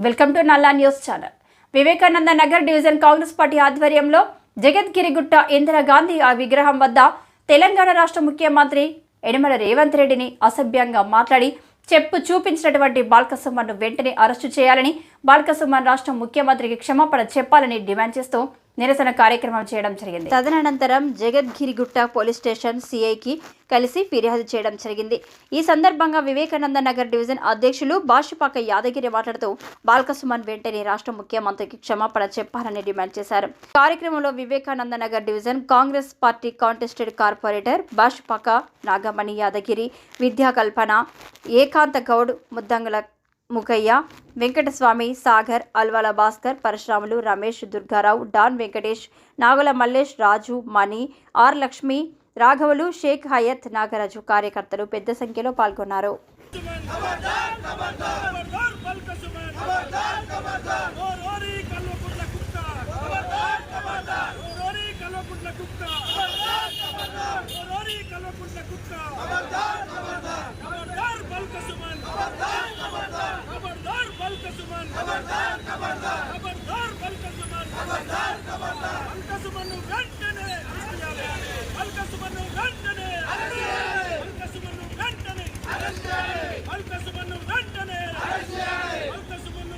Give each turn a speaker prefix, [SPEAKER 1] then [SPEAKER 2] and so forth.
[SPEAKER 1] Welcome to Nalla news channel. Vivekananda Nagar division Congress party ఆధ్వర్యంలో జగద్గిరిగుట్ట ఇందిరాగాంధీ ఆ విగ్రహం వద్ద తెలంగాణ రాష్ట్ర ముఖ్యమంత్రి యనమల రేవంత్ రెడ్డిని అసభ్యంగా మాట్లాడి చెప్పు చూపించినటువంటి బాల్కసుమన్ను వెంటనే అరెస్టు చేయాలని బాల్కసుమన్ రాష్ట్ర ముఖ్యమంత్రికి క్షమాపణ చెప్పాలని డిమాండ్ చేస్తూ నిరసన కార్యక్రమం చేయడం జరిగింది. తదనంతరం జగద్గిరిగుట్ట పోలీస్ స్టేషన్ సిఐకి కలిసి ఫిర్యాదు చేయడం జరిగింది. ఈ సందర్భంగా వివేకానంద నగర్ డివిజన్ అధ్యక్షులు బాషుపాక యాదగిరి మాట్లాడుతూ బాల్కసుమన్ వెంటనే రాష్ట్ర ముఖ్యమంత్రికి క్షమాపణ చెప్పాలని డిమాండ్ చేశారు. కార్యక్రమంలో Vivekananda Nagar division Congress party contested corporator Bashupaka Nagamani Yadagiri Vidya Kalpana Ekantha Goud Muddangula ముఖయ్య Venkataswamy Sagar Alwala Bhaskar Parasuramulu Ramesh Durgarao don Venkatesh Nagula Mallesh Raju Mani R Lakshmi రాఘవులు షేక్ హయత్ నాగరాజు కార్యకర్తలు పెద్ద సంఖ్యలో పాల్గొన్నారు
[SPEAKER 2] खबरदार ఖబర్దార్ ఖబర్దార్ ఖబర్దార్ మల్కల్ సుమన్ ఖబర్దార్ ఖబర్దార్ మల్కల్ సుమన్ వెంటనే అరెస్ట్ చేయాలి మల్కల్ సుమన్ వెంటనే అరెస్ట్ చేయాలి మల్కల్ సుమన్ వెంటనే అరెస్ట్ చేయాలి మల్కల్ సుమన్